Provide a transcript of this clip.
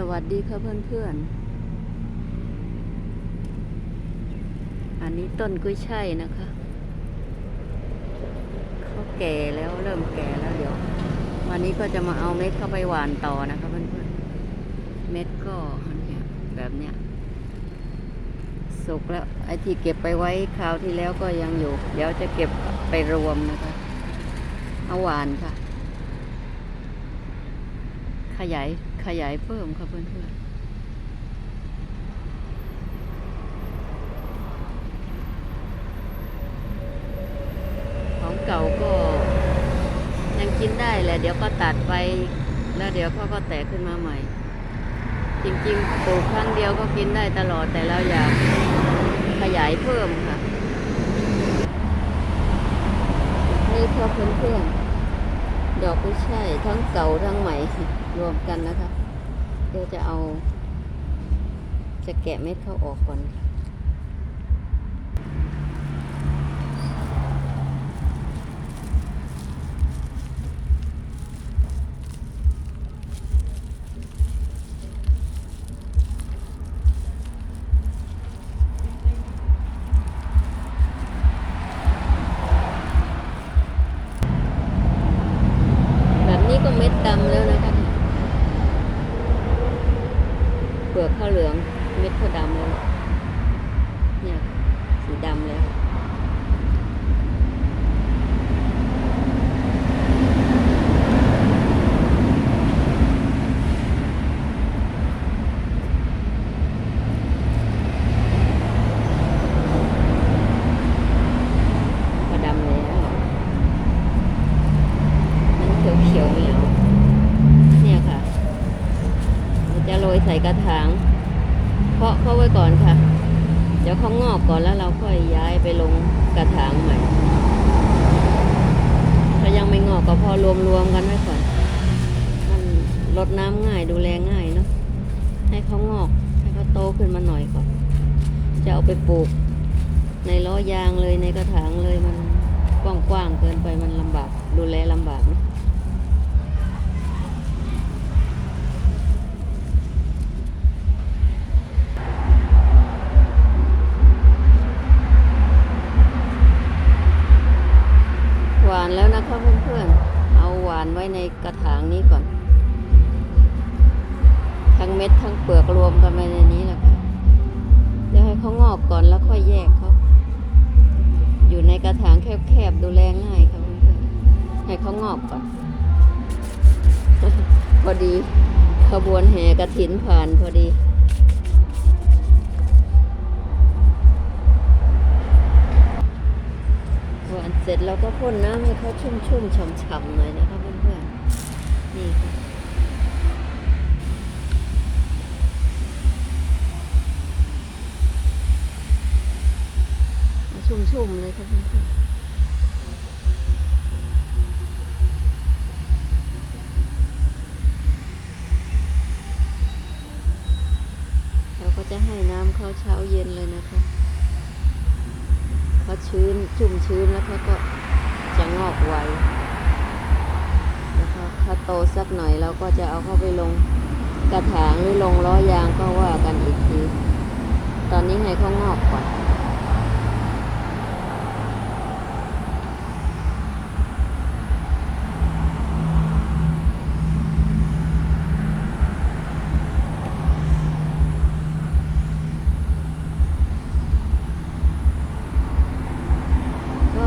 สวัสดีค่ะเพื่อนๆ อันนี้ต้นกุ้ยช่ายนะคะ เขาแก่แล้วเริ่มแก่แล้วเดี๋ยว วันนี้ก็จะมาเอาเม็ดเข้าไปหวานต่อนะคะเพื่อนๆ เม็ดก็เนี่ยแบบเนี้ยสุกแล้วไอ้ที่เก็บไปไว้คราวที่แล้วก็ยังอยู่ เดี๋ยวจะเก็บไปรวมนะคะ เอาหวานค่ะ ขยายขยายเพิ่มค่ะเพื่อนๆของเก่าก็ยังกินได้แหละเดี๋ยวก็ตัดไป แล้วเดี๋ยวเขาก็แตกขึ้นมาใหม่ จริงๆปลูกครั้งเดียวก็กินได้ตลอดแต่เราอยากขยายเพิ่มค่ะนี่เพื่อเพื่อนๆดอกกุ้ยช่ายทั้งเก่าทั้งใหม่ รวมกันนะคะ เดี๋ยวจะเอา จะแกะเม็ดเข้าออกก่อนแบบนี้ก็เม็ดดำแล้วนะคะ เป ลือกข้าวเหลือง เม็ดข้าวดำแล้วเนี่ยสีดำแล้ว ก็ดำแล้วมันเขียวเขียวๆเหนียวเนี่ยค่ะเราจะโรย ใส่กระถาง เพาะเข้าไว้ก่อนค่ะ เดี๋ยวเขางอกก่อนแล้วเราค่อยย้ายไปลงกระถางใหม่ ถ้ายังไม่งอกก็พอรวมๆกันไว้ก่อน มันลดน้ำง่ายดูแลง่ายเนาะ ให้เขางอกให้เขาโตขึ้นมาหน่อยก่อน จะเอาไปปลูก ในล้อยางเลยในกระถางเลยมันกว้างๆเกินไปมันลำบากดูแลลำบากนะ นะคะเพื่อนๆ เอาหวานไว้ในกระถางนี้ก่อน ทั้งเม็ดทั้งเปลือกรวมกันไปในนี้แหละค่ะเดี๋ยวให้เขางอกก่อนแล้วค่อยแยกเขา อยู่ในกระถางแคบๆดูแลง่ายครับเพื่อนๆ ให้เขางอกก่อน พอดีขบวนแห่กระถินผ่านพอดี หวานเสร็จเราก็พ่นน้ำให้เขาชุ่มๆฉ่ำๆหน่อยนะครับเพื่อนๆนี่ค่ะชุ่มๆเลยครับเพื่อนๆเราก็จะให้น้ำเขาเช้าเย็นเลยนะคะ เขาชื้นชุ่มชื้นแล้วเขาก็จะงอกไวแล้วถ้าโตสักหน่อยเราก็จะเอาเข้าไปลงกระถางหรือลงล้อยางก็ว่ากันอีกที ตอนนี้ให้เขางอกก่อน ก็